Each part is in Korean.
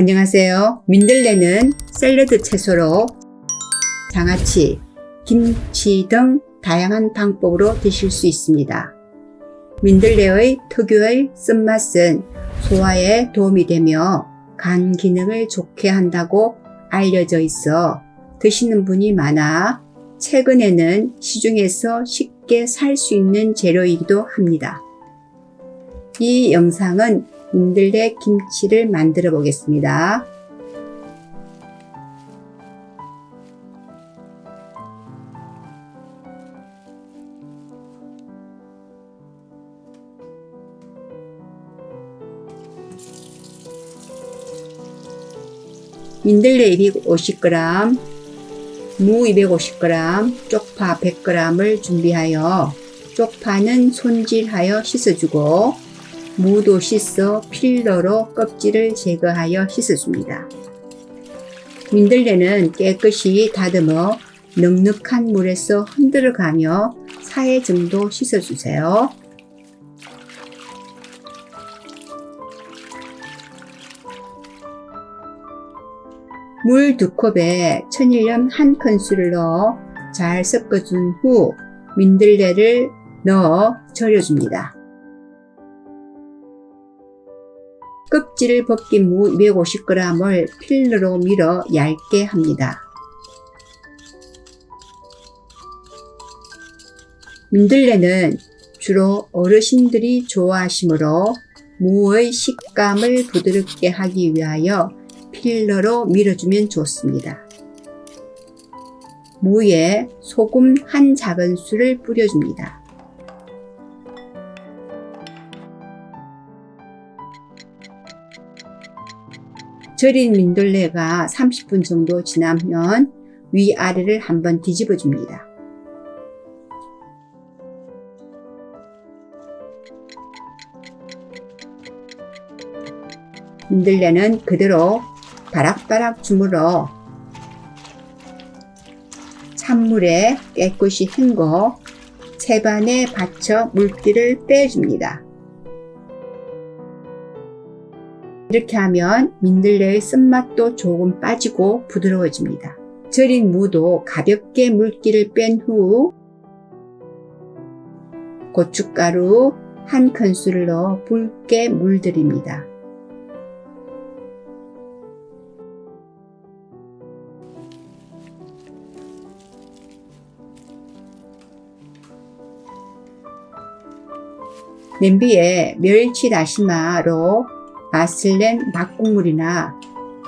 안녕하세요. 민들레는 샐러드 채소로 장아찌, 김치 등 다양한 방법으로 드실 수 있습니다. 민들레의 특유의 쓴맛은 소화에 도움이 되며 간 기능을 좋게 한다고 알려져 있어 드시는 분이 많아 최근에는 시중에서 쉽게 살 수 있는 재료이기도 합니다. 이 영상은 민들레 김치를 만들어 보겠습니다. 민들레 250g, 무 250g, 쪽파 100g을 준비하여 쪽파는 손질하여 씻어주고 무도 씻어 필러로 껍질을 제거하여 씻어줍니다. 민들레는 깨끗이 다듬어 넉넉한 물에서 흔들어 가며 4회 정도 씻어주세요. 물 두 컵에 천일염 한 큰술을 넣어 잘 섞어준 후 민들레를 넣어 절여줍니다. 껍질을 벗긴 무 250g을 필러로 밀어 얇게 합니다. 민들레는 주로 어르신들이 좋아하시므로 무의 식감을 부드럽게 하기 위하여 필러로 밀어주면 좋습니다. 무에 소금 한 작은술을 뿌려줍니다. 절인 민들레가 30분 정도 지나면 위아래를 한번 뒤집어 줍니다. 민들레는 그대로 바락바락 주물어 찬물에 깨끗이 헹궈 채반에 받쳐 물기를 빼줍니다. 이렇게 하면 민들레의 쓴맛도 조금 빠지고 부드러워집니다. 절인 무도 가볍게 물기를 뺀 후 고춧가루 한 큰술을 넣어 붉게 물들입니다. 냄비에 멸치 다시마로 맛을 낸 막국물이나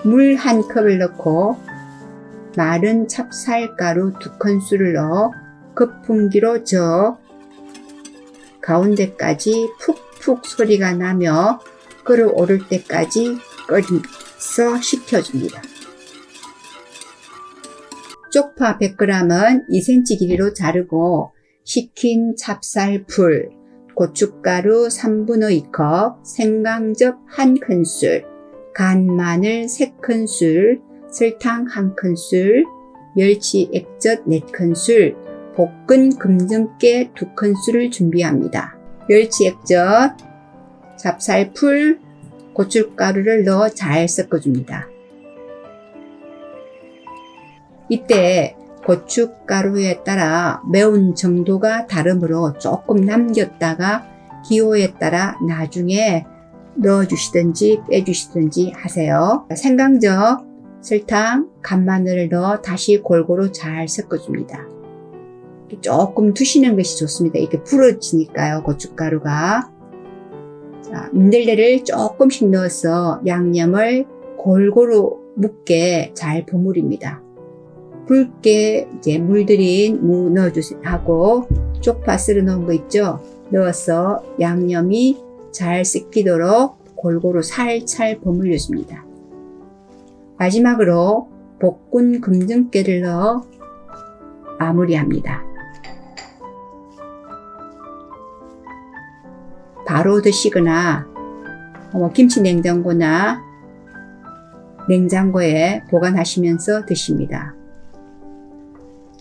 물 한 컵을 넣고 마른 찹쌀가루 두 큰술을 넣어 거품기로 저어 가운데까지 푹푹 소리가 나며 끓어오를 때까지 끓여서 식혀줍니다. 쪽파 100g은 2cm 길이로 자르고 식힌 찹쌀풀, 고춧가루 3분의 2컵, 생강즙 1큰술, 간 마늘 3큰술, 설탕 1큰술, 멸치 액젓 4큰술, 볶은 금등깨 2큰술을 준비합니다. 멸치 액젓, 찹쌀풀, 고춧가루를 넣어 잘 섞어줍니다. 이때 고춧가루에 따라 매운 정도가 다르므로 조금 남겼다가 기호에 따라 나중에 넣어주시든지 빼주시든지 하세요. 생강즙, 설탕, 간마늘을 넣어 다시 골고루 잘 섞어줍니다. 조금 두시는 것이 좋습니다. 이렇게 부러지니까요, 고춧가루가. 자, 민들레를 조금씩 넣어서 양념을 골고루 묻게 잘 버무립니다. 붉게 이제 물들인 무 넣어주세요 하고 쪽파 썰어 놓은 거 있죠? 넣어서 양념이 잘 섞이도록 골고루 살살 버무려 줍니다. 마지막으로 볶은 금등깨를 넣어 마무리합니다. 바로 드시거나 어, 김치 냉장고나 냉장고에 보관하시면서 드십니다.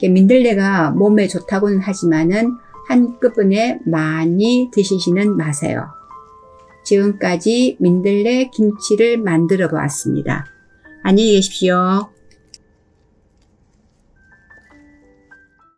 민들레가 몸에 좋다고는 하지만은 한꺼번에 많이 드시지는 마세요. 지금까지 민들레 김치를 만들어 보았습니다. 안녕히 계십시오.